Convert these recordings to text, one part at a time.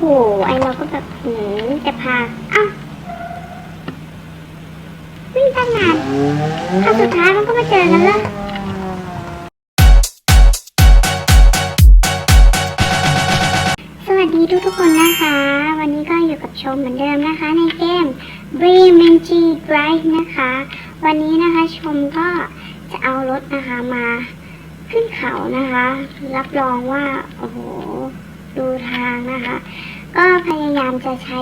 หไอเราก็แบบหืมจะพา เอ้าวิ่งตั้งนานถ้าสุดท้ายมันก็มาเจอกันแล้วสวัสดีทุกทุกคนนะคะ วันนี้ก็อยู่กับชมเหมือนเดิมนะคะ ในเกม b r e m e n g Drive นะคะ วันนี้นะคะชมก็จะเอารถนะคะมาขึ้นเขานะคะ รับรองว่า โอ้โห ดูทางนะคะ ก็พยายามจะใช้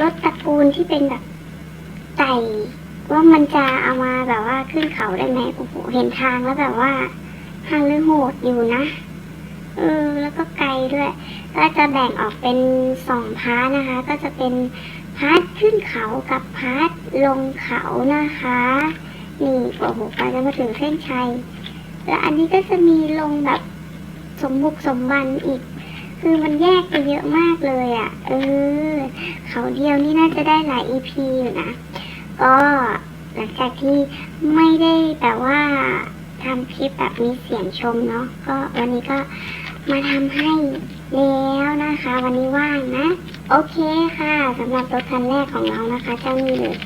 รถตระกูลที่เป็นแบบไต่ว่ามันจะเอามาแบบว่าขึ้นเขาได้ไหมโอ้โหเห็นทางแล้วแบบว่าทางเรื่องโหดอยู่นะเออแล้วก็ไกลด้วย ก็จะแบ่งออกเป็นสองพาร์ทนะคะ ก็จะเป็นพาร์ทขึ้นเขากับพาร์ทลงเขานะคะ นี่โอ้โหไปจะมาถึงเส้นชัย แล้วอันนี้ก็จะมีลงแบบสมบุกสมบันอีก คือมันแยกไปเยอะมากเลยอะ่ะ เออ เขาเดียวนี่น่าจะได้หลาย EP อยู่นะ ก็หลังจากที่ไม่ได้แบบว่าทำคลิปแบบมีเสียงชมเนาะ ก็วันนี้ก็มาทำให้แล้วนะคะ วันนี้ว่างนะ โอเคค่ะสำหรับรถคันแรกของเรานะคะ เจ้านี่เลย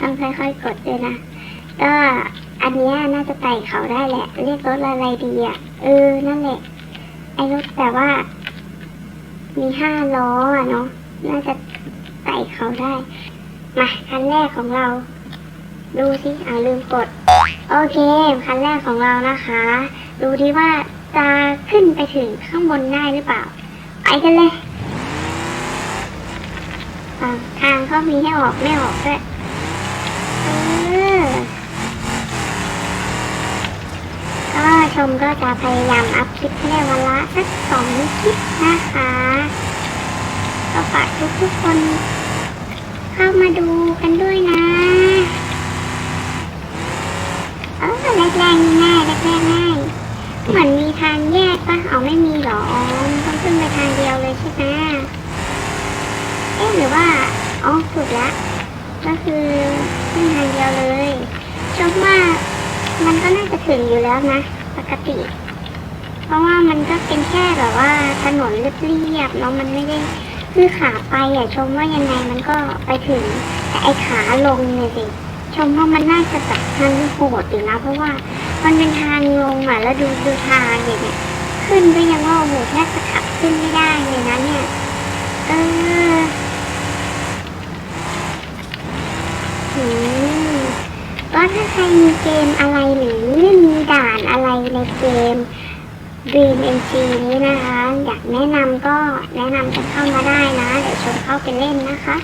ต้องค่อยๆกดด้วยนะ ก็อันนี้น่าจะไต่เขาได้แหละ เรียกรถอะไรดีอะ เออ นั่นแหละ อ้รถแต่ว่า มีห้าล้ออะเนาะน่าจะไต่เขาได้ มาคันแรกของเรา ดูสิอ่าลืมกด โอเค คันแรกของเรานะคะ ดูที่ว่าจะขึ้นไปถึงข้างบนได้หรือเปล่า ไปกันเลย ทางก็มีให้ออกไม่ออกด้วยเออ ก็ ชมก็จะพยายามอัพคลิปให้ได้วันละสักสองคลิปนะคะ ก็ฝากทุกๆคนเข้ามาดูกันด้วยนะเออแรกๆง่ายแรกๆง่ายเหมือนมีทางแยกปะเอาไม่มีหรออ๋อมต้องขึ้นไปทางเดียวเลยใช่ไหมเอ๊ะหรือว่าอ๋อถูกละก็คือขึ้นทางเดียวเลยชมว่ามันก็น่าจะถึงอยู่แล้วนะ ติ เพราะว่ามันก็เป็นแค่แบบว่าถนนเรียบๆเนาะมันไม่ได้คือขาไปอะชมว่ายังไงมันก็ไปถึงแต่ไอขาลงเนี่ยสิชมว่ามันน่าจะแบบทางโหดอยู่นะเพราะว่ามันเป็นทางลงอะแล้วดูดูทางเนี่ยขึ้นก็ยังว่าโอ้โหแทบจะขับขึ้นไม่ได้เลยนะเนี่ยเออหื มก็ถ้าใครมีเกมอะไรหรือมีด่านอะไรในเกม Dream NG นี้นะคะ อยากแนะนำก็แนะนำกันเข้ามาได้นะเดี๋ยวชมเข้าไปเล่นนะคะ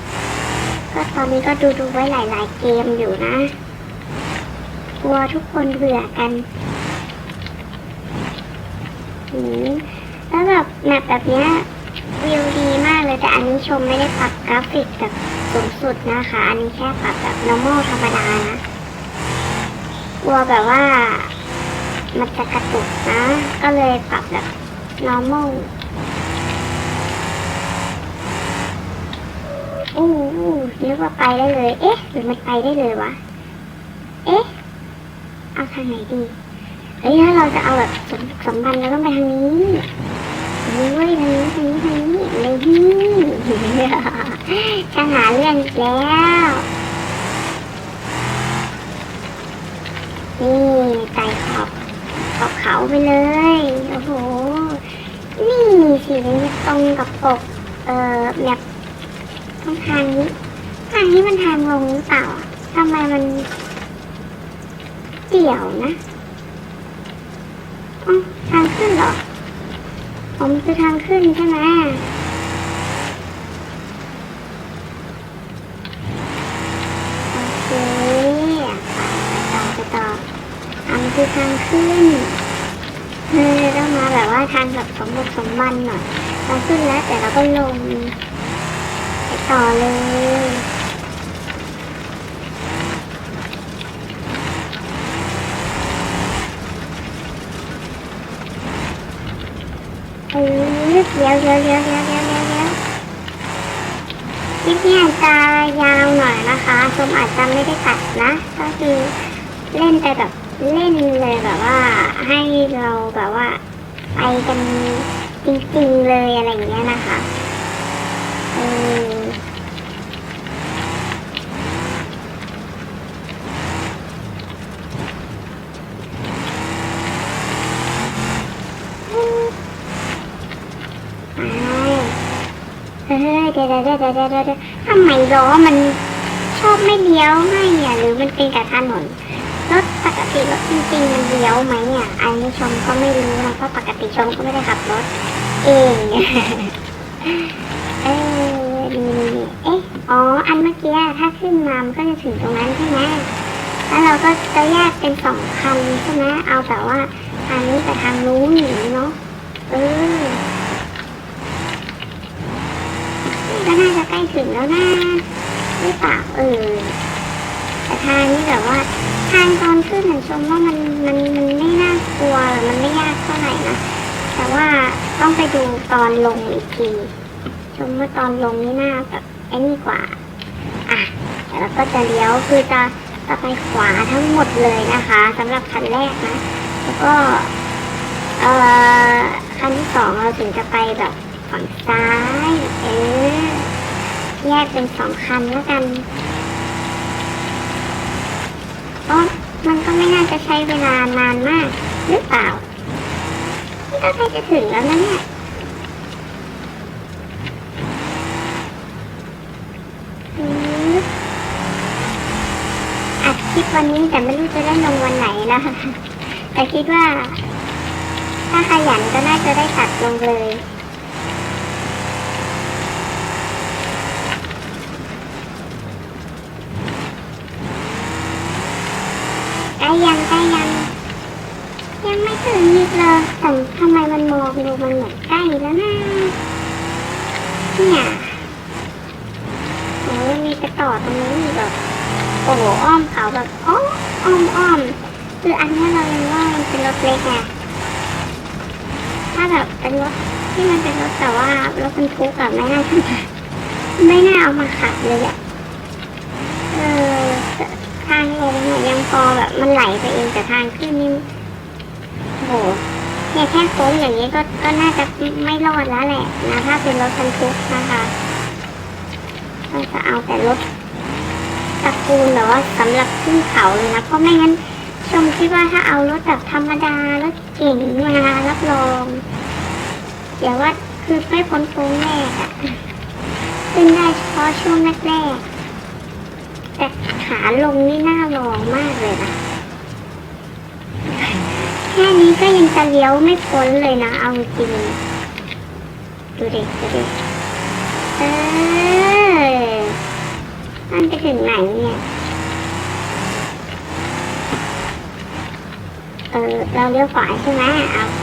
ก็ตอนนี้ก็ดูดูๆไว้หลาย ๆ เกมอยู่นะ กลัวทุกคนเบื่อกันหืมแล้วแบบแมปแบบเนี้ยวิวดีมากเลยแต่อันนี้ชมไม่ได้ปรับกราฟิกแบบสูงสุดนะคะ อันนี้แค่ปรับแบบ normal ธรรมดานะ กลัวแบบว่า มันจะกระตุกนะ ก็เลยปรับแบบ normal อู้หูนึกว่าไปได้เลย เอ๊ะ หรือมันไปได้เลยวะ เอ๊ะ เอาทางไหนดี เฮ้ยถ้าเราจะเอาแบบสมสมบันเราต้องไปทางนี้นี่เว้ยทางนี้ทางนี้ทางนี้เลยนี่ช่างหาเรื่องแล้ว นี่ไต่ขอบขอบเขาไปเลย โอ้โห นี่สีตรงกับปก เอ่อแบบตรงทางนี้ ทางนี้มันทางลงหรือเปล่าทำไมมันเดี่ยวนะอ๋อทางขึ้นเหรออ๋อมันคือทางขึ้นใช่ไหมโอเคไปต่อไปต่ออันคือทาง ขึ้นเฮ้ยต้องมาแบบว่าทางแบบสมบุกสมบันหน่อยเราขึ้นแล้วแต่เราก็ลงไปต่อเลยเออเดี๋ยวเดี๋ยวเดี๋ยวเดี๋ยวเดี๋ยวเดี๋ยวเดี๋ยวคลิปนี้อาจจะยาวหน่อยนะคะชมอาจจะไม่ได้ตัดนะ ก็คือเล่นไปแบบ เล่นเลยแบบว่าให้เราแบบว่าไปกันจริงๆเลยอะไรอย่างเงี้ยนะคะเออเดี๋ยวเดี๋ยวเดี๋ยวเดี๋ยวทำไมล้อมันชอบไม่เลี้ยวให้อะหรือมันเป็นกระทันน กติรถจริงๆมันเลี้ยวไหมอะอันนี้ชมก็ไม่รู้นะเพราะปกติชมก็ไม่ได้ขับรถเองเออดีเอ๊ะอ๋ออันเมื่อกี้ถ้าขึ้นมามันก็จะถึงตรงนั้นใช่ไหมแล้วเราก็จะแยกเป็นสองคันใช่ไหมเอาแบบว่าทางนี้กับทางนู้นอย่างนี้เนาะเออก็น่าจะใกล้ถึงแล้วนะหรือเปล่าเออแต่ทางนี้แบบว่า ทางตอนขึ้นน่ะชมว่ามันมันมันไม่น่ากลัวหรือมันไม่ยากเท่าไหร่นะแต่ว่าต้องไปดูตอนลงอีกทีชมว่าตอนลงนี่น่าแบบไอ้นี่กว่า อะแล้วก็จะเลี้ยวคือจะจะไปขวาทั้งหมดเลยนะคะสำหรับคันแรกนะแล้วก็เอ่อคันที่สองเราถึงจะไปแบบฝั่งซ้าย เออแยกเป็นสองคันแล้วกัน ก็มันก็ไม่น่าจะใช้เวลานานมาก หรือเปล่านี่ก็ใกล้จะถึงแล้วนะเนี่ยอืมอัดคลิปวันนี้แต่ไม่รู้จะได้ลงวันไหนนะแต่คิดว่า ถ้าขยันก็น่าจะได้ตัดลงเลย ใกล้ยังใกล้ยัง ยังไม่ถึงอีก เลยแต่ทำไมมันมองดูมันเหมือนใกล้แล้วนะเนี่ยโอ้ยมีไปต่อตรงนี้อีแบบ โอ้โหอ้อมเขาแบบอ้อมอ้อมอ้อมคืออันนี้เรายังว่ามันเป็นรถเล็กไงถ้าแบบเป็นรถที่มันเป็นรถแต่ว่ารถบรรทุกแบบไม่น่าจะไม่น่าเอามาขับเลยอะเออทางลงเนี่ยยังพอแบบมันไหลไปเองแต่ทางขึ้นนี่โห เนี่ยแค่โค้งอย่างนี้ก็ก็น่าจะไม่รอดแล้วแหละนะถ้าเป็นรถบรรทุกนะคะเราจะเอาแต่รถตระกูลแบบว่าสำหรับขึ้นเขาเลยนะเพราะไม่งั้นชมคิดว่าถ้าเอารถแบบธรรมดารถเก่งมารับรองเดี๋ยวว่าคือไม่พ้นโค้งแรกอะขึ้นได้เฉพาะช่วงแรกๆแต่ขาลงนี่น่าลองมากเลยนะ แค่นี้ก็ยังจะเลี้ยวไม่พ้นเลยนะ เอาจริง ดูดิดูดิเออมันไปถึงไหนเนี่ย เออ เราเลี้ยวขวาใช่ไหมโอเค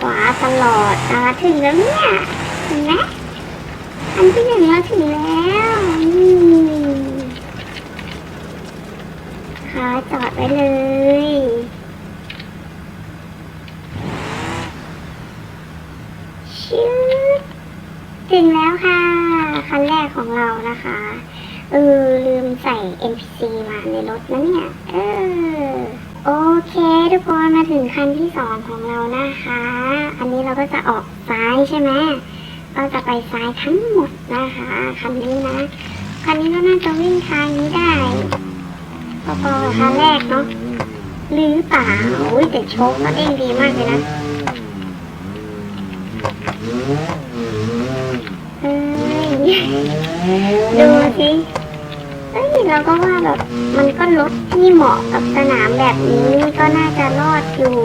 ขวาตลอดอ่าถึงแล้วเนี่ยเห็นไหมอันที่หนึ่งเราถึงแล้วอืมค่ะจอดไว้เลย ชิวถึงแล้วค่ะ คันแรกของเรา นะคะ เออ ลืมใส่ NPC มาในรถนะเนี่ย เออ โอเคทุกคนมาถึงคันที่สองของเรานะคะ อันนี้เราก็จะออกซ้ายใช่ไหมก็จะไปซ้ายทั้งหมดนะคะคันนี้นะ คันนี้ก็น่าจะวิ่งทางนี้ได้พอๆกับคันแรกเนาะหรือเปล่าอุ้ยแต่โชคก็เด้งดีมากเลยนะ ดูสิเอ้ยเราก็ว่าแบบมันก็รถที่เหมาะกับสนามแบบนี้ก็น่าจะรอดอยู่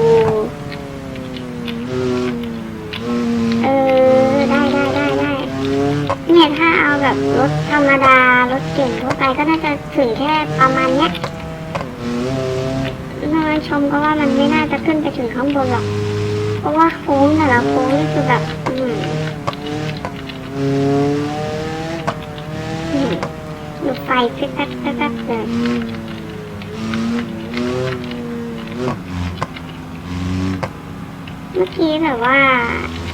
เออ ได้ได้ได้ได้เนี่ยถ้าเอาแบบรถธรรมดารถเก่งทั่วไปก็น่าจะถึงแค่ประมาณเนี้ยนอนชมก็ว่ามันไม่น่าจะขึ้นไปถึงข้างบนหรอก เพราะว่าโค้งแต่ละโค้งนี่คือแบบ อืม อืมดูไฟฟิตตัดตัดตัดเลยเมื่อกี้แบบว่า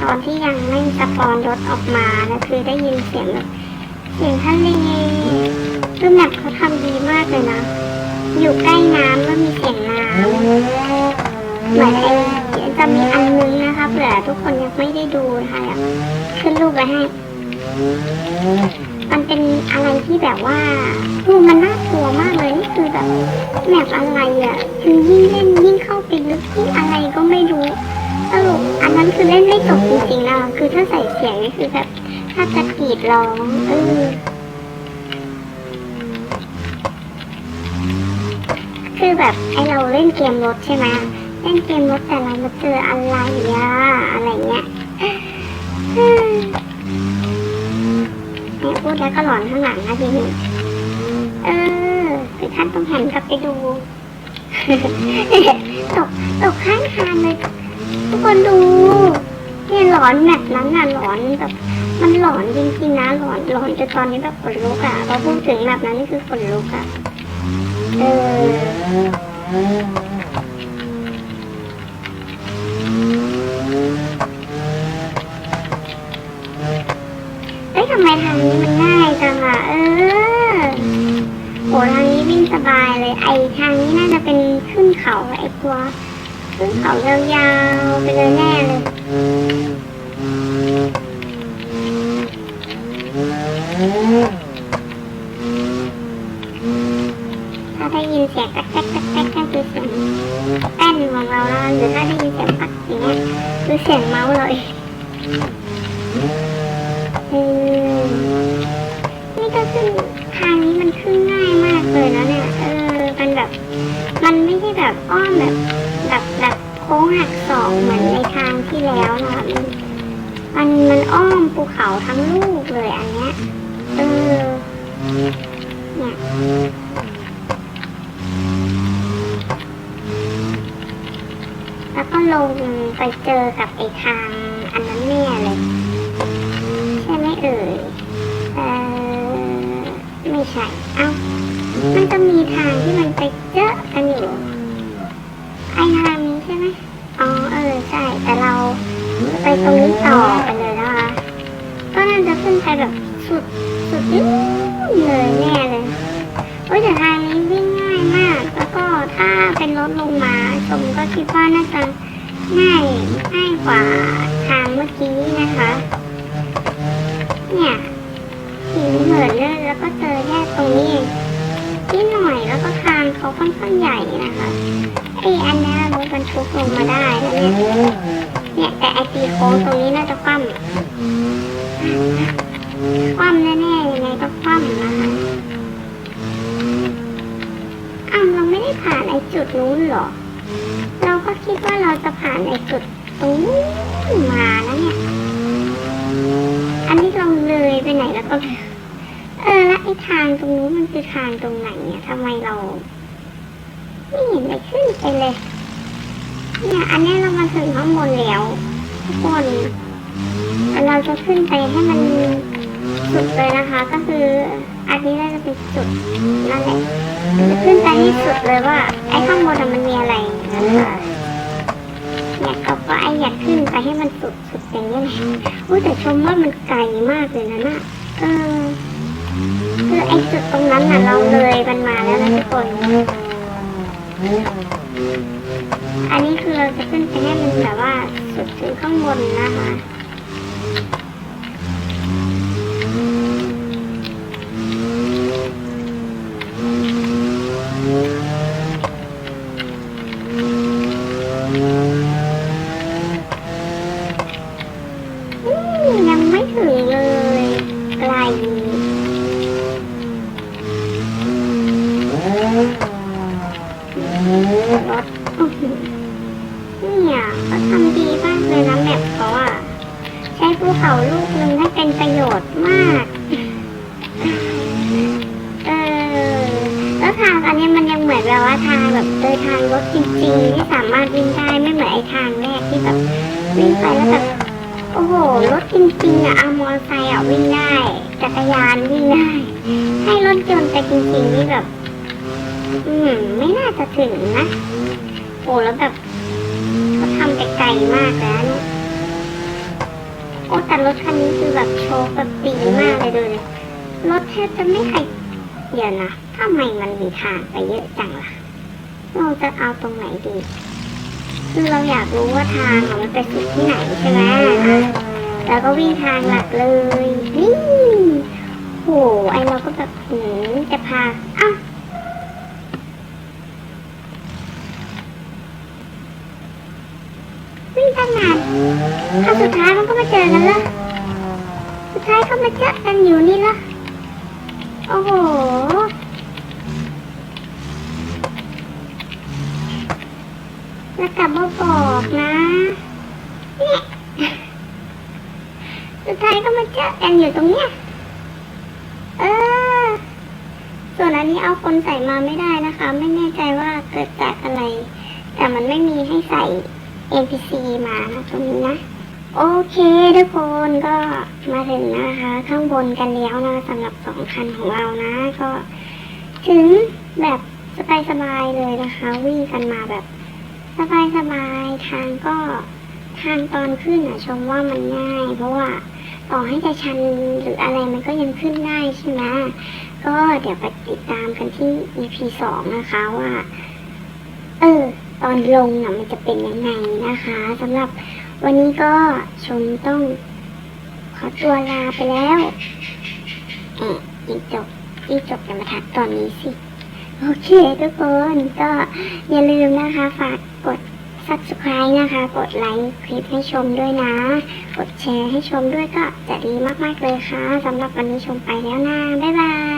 ตอนที่ยังไม่สปอนรถออกมานะคือได้ยินเสียงแบบเสียงทะเลคือแมปเขาทำดีมากเลยนะอยู่ใกล้น้ำแล้วมีเสียงน้ำเหมือนไอ้จะมีอันนึงนะคะเผื่อทุกคนยังไม่ได้ดูนะคะขึ้นรูปไว้ให้ มันเป็นอะไรที่แบบว่าคือมันน่ากลัวมากเลยนี่คือแบบแมปอะไรอะคือยิ่งเล่นยิ่งเข้าไปลึกยิ่งอะไรก็ไม่รู้เอรุปอันนั้นคือเล่นไม่จบจริงๆนะคือถ้าใส่เสียงนี่คือแบบถ้าจะกรีดร้องเออคือแบบไอเราเล่นเกมรถใช่ไหมเล่นเกมรถแต่เรามาเจออะไรอะอะไรเงี้ย มไอ้พูดแล้วก็หลอนข้างหลังนะทีนี้เออคือท่านต้องหันกลับไปดูตกตกข้างทางเลยทุกคนดูเนี่ยหลอนแบบนั้นน่ะหลอนแบบมันหลอนจริงๆนะหลอนหลอนจนตอนนี้แบบขนลุกอะพอพูดถึงแบบนั้นนี่คือขนลุกอะเออเอ้ สบายเลย ไอทางนี้น่าจะเป็นขึ้นเขาไอตัวขึ้นเขายาวๆไปเลยแน่เลยถ้าได้ยินเสียงแก๊กแก๊กแก๊กแก๊กก็คือเสียงแป้นของเราแล้วหรือถ้าได้ยินเสียงปักอย่างเงี้ยคือเสียงเมาส์เลยอื แบบอ้อมแบบแบบแบบโค้งหักศอกเหมือนในทางที่แล้วนะคะมันมันอ้อมภูเขาทั้งลูกเลยอันเนี้ยเออเนี่ยแล้วก็ลงไปเจอกับไอ้ทางอันนั้นแน่เลย ใช่ไหมเอ่ยเออไม่ใช่ เอ้า มันจะมีทางที่มันไปเจอกันอยู่ ตรงนี้ต่อไปเลยนะคะก็น่าจะขึ้นไปแบบสุดสุดนู่นเลยแน่เลยโอ้ยแต่ทางนี้วิ่งง่ายมาก แล้วก็ถ้าเป็นรถลงมาชมก็คิดว่าน่าจะง่ายง่ายกว่าทางเมื่อกี้นะคะ เนี่ยหินเหินเลยแล้วก็เจอแค่ตรงนี้นิดหน่อยแล้วก็ทางเขาค่อนข้างใหญ่นะคะไออันนี้รถบรรทุกลงมาได้แล้วเนี่ย เนี่ยแต่ไอตีโค้งตรงนี้น่าจะคว่ำคว่ำแน่ๆยังไงก็คว่ำนะคะอ้าวเราไม่ได้ผ่านไอจุดนู้นหรอ เราก็คิดว่าเราจะผ่านไอจุดตรงนู้นมาแล้วเนี่ย อันนี้เราเลยไปไหนแล้วก็เออแล้วไอ้ทางตรงนู้นมันคือทางตรงไหนเนี่ยทำไมเรา ไม่เห็นได้ขึ้นไปเลย เนี่ยอันนี้เรามาถึงข้างบนแล้วทุกคนเราจะขึ้นไปให้มันสุดเลยนะคะ ก็คืออันนี้น่าจะเป็นจุดนั่นแหละจะขึ้นไปให้สุดเลยว่า ไอ้ข้างบนน่ะมันมีอะไรนะคะเนี่ยก็ก็ไออยากขึ้นไปให้มันสุดสุดอย่างนี้เลยอุ้แต่ชมว่ามันไกลมากเลยนะน่ะเออคือไอ้จุดตรงนั้นน่ะเราเลยมันมาแล้วนะทุกคน อันนี้คือเราจะขึ้นไปให้มันแบบว่าสุดถึงข้างบนนะคะ รถยนต์ไปจริงๆนี่แบบ อืม ไม่น่าจะถึงนะ โอ้แล้วแบบเขาทำไปไกลมากแล้วเนี่ยโอ้แต่รถคันนี้คือแบบโชว์แบบดีมากเลยดูเลยรถแทบจะไม่ใครเดี๋ยวนะทำไมมันมีทางไปเยอะจังล่ะ เราจะเอาตรงไหนดี คือเราอยากรู้ว่าทางอะมันไปสุดที่ไหนใช่ไหมแล้วก็วิ่งทางหลักเลยนี่ โหไอเราก็แบบหืมจะพาเอ้าวิ่งตั้งนานถ้าสุดท้ายมันก็มาเจอกันละสุดท้ายก็มาเจอกันอยู่นี่ละโอ้โหแล้วกลับมาบอกนะเนี่ยสุดท้ายก็มาเจอกันอยู่ตรงเนี้ย เออ ส่ วนอันนี้เอาคนใส่มาไม่ได้นะคะ ไม่แน่ใจว่าเกิดจากอะไร แต่มันไม่มีให้ใส่ NPC มานะตรงนี้นะ โอเคทุกคนก็มาถึงนะคะ ข้างบนกันแล้วนะสำหรับสองคันของเรานะ ก็ถึงแบบสบายๆเลยนะคะ วิ่งกันมาแบบสบายๆทางก็ทางตอนขึ้นอะชมว่ามันง่าย เพราะว่าต่อให้จะชันหรืออะไรมันก็ยังขึ้นได้ใช่ไหม ก็เดี๋ยวไปติดตามกันที่ EP สองนะคะว่า เออ ตอนลงน่ะมันจะเป็นยังไงนะคะสำหรับวันนี้ก็ชมต้องขอตัวลาไปแล้วเอ๊ะยิ่งจบยิ่งจบจะมาทักตอนนี้สิ โอเคทุกคนก็อย่าลืมนะคะ ฝากกด subscribe นะคะ กดไลค์คลิปให้ชมด้วยนะ กดแชร์ให้ชมด้วยก็จะดีมาก ๆ เลยค่ะสำหรับวันนี้ชมไปแล้วนะ บ๊ายบาย